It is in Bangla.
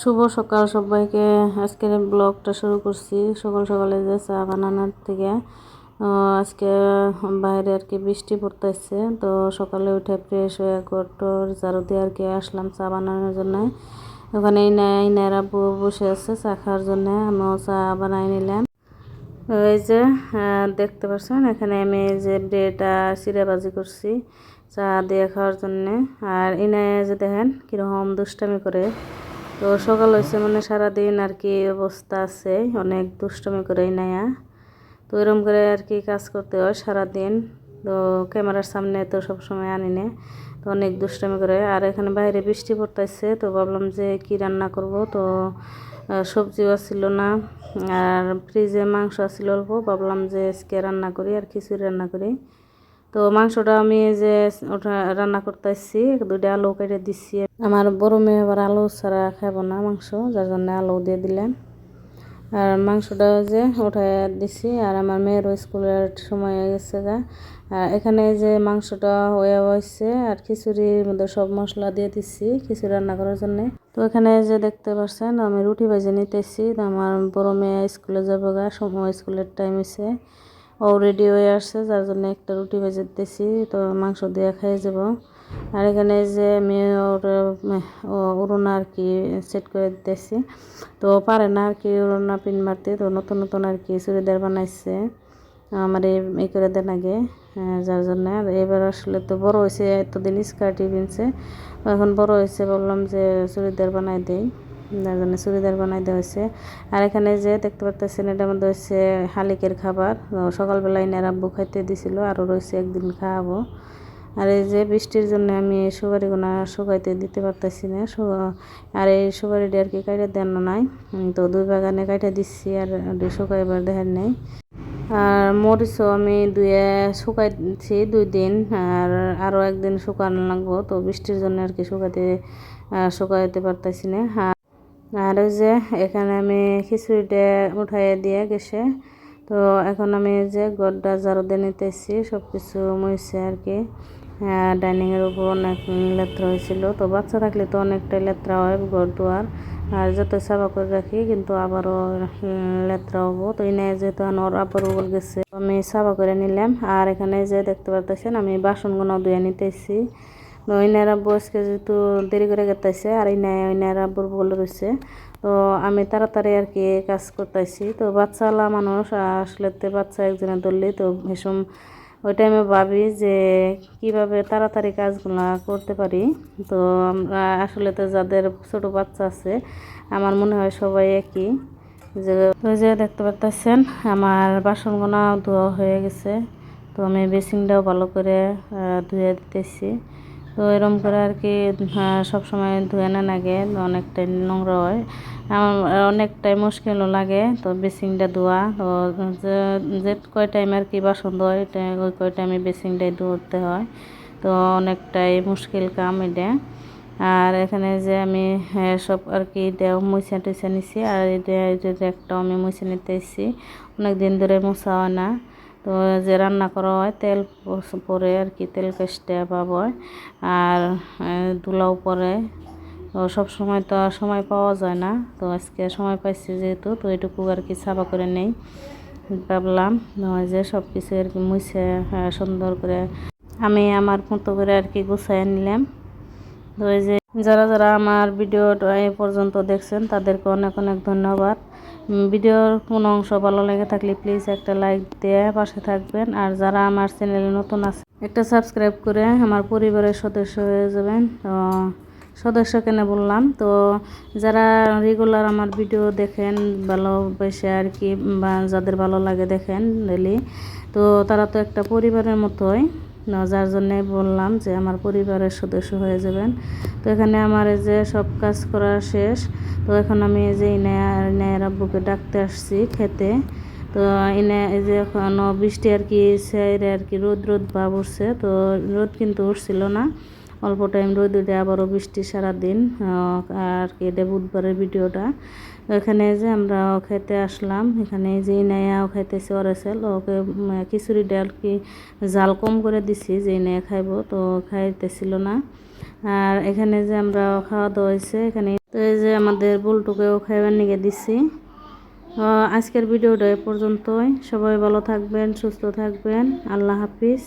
শুভ সকাল সবাইকে। আজকের ব্লগটা শুরু করছি সকাল সকালে যে চা বানানোর থেকে। আজকে বাইরে আর কি বৃষ্টি পড়তেছে, তো সকালে উঠে ফ্রেশ হয়ে ঘর ঝাড়ু দিয়ে আর কি আসলাম চা বানানোর জন্য। ওখানে ইনাই ইনারা বসে আছে চা খাওয়ার জন্য, আমিও চা বানাই নিলাম। এই যে দেখতে পাচ্ছেন, এখানে আমি এই যে ব্রেড আর চিড়া করছি চা দিয়ে খাওয়ার জন্যে। আর ইনায় যে দেখেন, কীরকম দুষ্টামি করে। তো সকাল হয়েছে মানে সারাদিন আর কি অবস্থা আছে, অনেক দুষ্টমি করে ইনায়া তো এরম করে আর কি কাজ করতে হয় সারাদিন। তো ক্যামেরার সামনে তো সব সময় আনি না, তো অনেক দুষ্টামি করে। আর এখানে বাইরে বৃষ্টি পড়তেছে, তো ভাবলাম যে কি রান্না করব? তো সবজিও ছিল না, আর ফ্রিজে মাংস আছিল অল্প। ভাবলাম যে আজকে রান্না করি আর খিচুড়ি রান্না করি। তো মাংসটা আমি যে ওটা রান্না করতেছি, দুইটা আলু কেটে দিচ্ছি আমার বড় মেয়ে আবার আলু ছাড়া খাব না মাংস, যার জন্য আলু দিয়ে দিলাম। আর মাংসটা যে উঠায় দিছি, আর আমার মেয়েরও স্কুলের সময় হয়ে গেছে গা। আর এখানে যে মাংসটা হয়ে হয়েছে, আর খিচুড়ির মধ্যে সব মশলা দিয়ে দিচ্ছি খিচুড়ি রান্না করার জন্য। তো এখানে যে দেখতে পাচ্ছেন আমি রুটি ভেজে নিতেছি। আমার বড় মেয়ে স্কুলে যাব গা, সময় স্কুলের টাইম হয়েছে ও রেডি হয়ে আসছে যার জন্য একটা রুটি ভেজে দিতেছি তো মাংস দিয়ে খেয়ে যাব। আর এখানে যে আমি ওর উড়োনা আর কি সেট করে দিতেছি। তো পারে না আর কি উড়োনা পিন মারতে তো নতুন নতুন আর কি চুড়িদার বানাইছে। আমার এই করে দেন আগে আহ, যার জন্য। আর এবার আসলে তো বড় হয়েছে এতদিন স্কার্টই কিনছে এখন বড় হয়েছে বললাম যে চুড়িদার বানাই দেই। যার জন্য চুড়িদার বানাই দেওয়া হয়েছে। আর এখানে যে দেখতে পারতেছেন এটার মধ্যে হচ্ছে হালিকের খাবার। সকালবেলায় এনার আব্বু খাইতে দিছিল, আরও রয়েছে একদিন খাওয়াবো। আর এই যে বৃষ্টির জন্য আমি সুপারিগুনা শুকাইতে দিতে পারতেছি না। আর এই সুপারিটি আর কি কাইটে দেন নাই। তো দুই বাগানে কাইটে দিচ্ছি আর শুকাইবার দেখেন নেই। আর মরিচও আমি দুয়ে শুকাইছি দুই দিন, আর আরও একদিন শুকানো লাগবো। তো বৃষ্টির জন্য আর কি শুকাইতে শুকাইতে পারতেছি না। আর ওই যে এখানে আমি খিচুড়িটা উঠাইয়া দিয়ে গেছে। তো এখন আমি যে গড্ডা ঝাড়ু নিতেছি সব কিছু মুছে আর কি। ডাইনিংয়ের উপর অনেক লেত্রা হয়েছিল তো বাচ্চা থাকলে তো অনেকটাই লেত্রা হয় ঘর দুয়ার। আর যত সাফা করে রাখি, কিন্তু আবারও লেত্রা হব। তো এনে যেহেতু ওর আবার বল গেছে আমি সাফা করে নিলাম। আর এখানে যে দেখতে পারতেছেন, আমি বাসনগুলো ধুয়ে নিতেছি। তো ইনারা বয়সকে যেহেতু দেরি করে গেতেছে, আর ইনায় ইনারা আব্বুর বল রয়েছে তো আমি তাড়াতাড়ি আর কি কাজ করতেছি। তো বাচ্চাওয়ালা মানুষ আসলে তো বাচ্চা একজনে ধরলে তো ভীষণ ওই টাইমে ভাবি যে কীভাবে তাড়াতাড়ি কাজগুলো করতে পারি। তো আমরা আসলে তো যাদের ছোট বাচ্চা আছে, আমার মনে হয় সবাই একই। যে যে দেখতে পারতেছেন, আমার বাসনগুলো ধোয়া হয়ে গেছে। তো আমি বেসিংটাও ভালো করে ধুয়ে দিতেছি। তো এরকম করে আর কি সব সময় ধুয়ে না লাগে অনেকটাই নোংরা হয়। আমার অনেকটাই মুশকিলও লাগে তো বেসিংটা ধোয়া। তো যে কয় টাইম আর কি বাসন ধোয় ওই কয় টাইমে বেসিংটাই ধুতে হয়। তো অনেকটাই মুশকিল কাম এটা। আর এখানে যে আমি হ্যাঁ, সব আর কি এটাও মুছে টুছে নিছি। আর এটা একটাও আমি মুছে নিতে এসেছি অনেক দিন ধরে মোছা হয় না। তো যে রান্না করা হয়, তেল পরে আর কি তেল কেষ্টে পাবয় আর ধুলাও পরে। তো সব সময় তো আর সময় পাওয়া যায় না। তো আজকে সময় পাইছি যেহেতু, তো এটুকু আর কি সাফা করে নেই। ভাবলাম নয় যে সব কিছু আর কি মুছে সুন্দর করে আমি আমার মতো করে আর কি গুছাই নিলাম। তো এই যে যারা যারা আমার ভিডিওটা এ পর্যন্ত দেখছেন, তাদেরকে অনেক অনেক ধন্যবাদ। ভিডিওর কোনো অংশ ভালো লেগে থাকলে প্লিজ একটা লাইক দিয়ে পাশে থাকবেন। আর যারা আমার চ্যানেলে নতুন আছে একটা সাবস্ক্রাইব করে আমার পরিবারের সদস্য হয়ে যাবেন। তো সদস্য কেন বললাম। তো যারা রেগুলার আমার ভিডিও দেখেন ভালোবেসে আর কি, বা যাদের ভালো লাগে দেখেন ডেলি তো তারা তো একটা পরিবারের মতোই। যার জন্যে বললাম যে আমার পরিবারের সদস্য হয়ে যাবেন। তো এখানে আমার এই যে সব কাজ করা শেষ, তো এখন আমি এই যে ইনায়া রাব্বুকে ডাকতে আসছি খেতে। তো এনে এই যে এখনও বৃষ্টি আর কি সাইডে আর কি রোদ রোদ ভাব উঠছে, তো রোদ কিন্তু উঠছিল না। অল্প টাইম রোদ উঠে আবারও বৃষ্টি সারাদিন আর কি এটা বুধবারের ভিডিওটা। এখানে যে আমরা খেতে আসলাম, এখানে যে নেয়াও খাইতেছে অরেসেল, ওকে খিচুড়ি ডাল কি জাল কম করে দিছি যে নেয়া খাইবো, তো খাইতেছিল না। আর এখানে যে আমরা খাওয়া দাওয়া হয়েছে, এখানে তো এই যে আমাদের বুলটুকেও খাইবার নিয়ে দিছি। আজকের ভিডিওটা এ পর্যন্তই। সবাই ভালো থাকবেন, সুস্থ থাকবেন। আল্লাহ হাফিজ।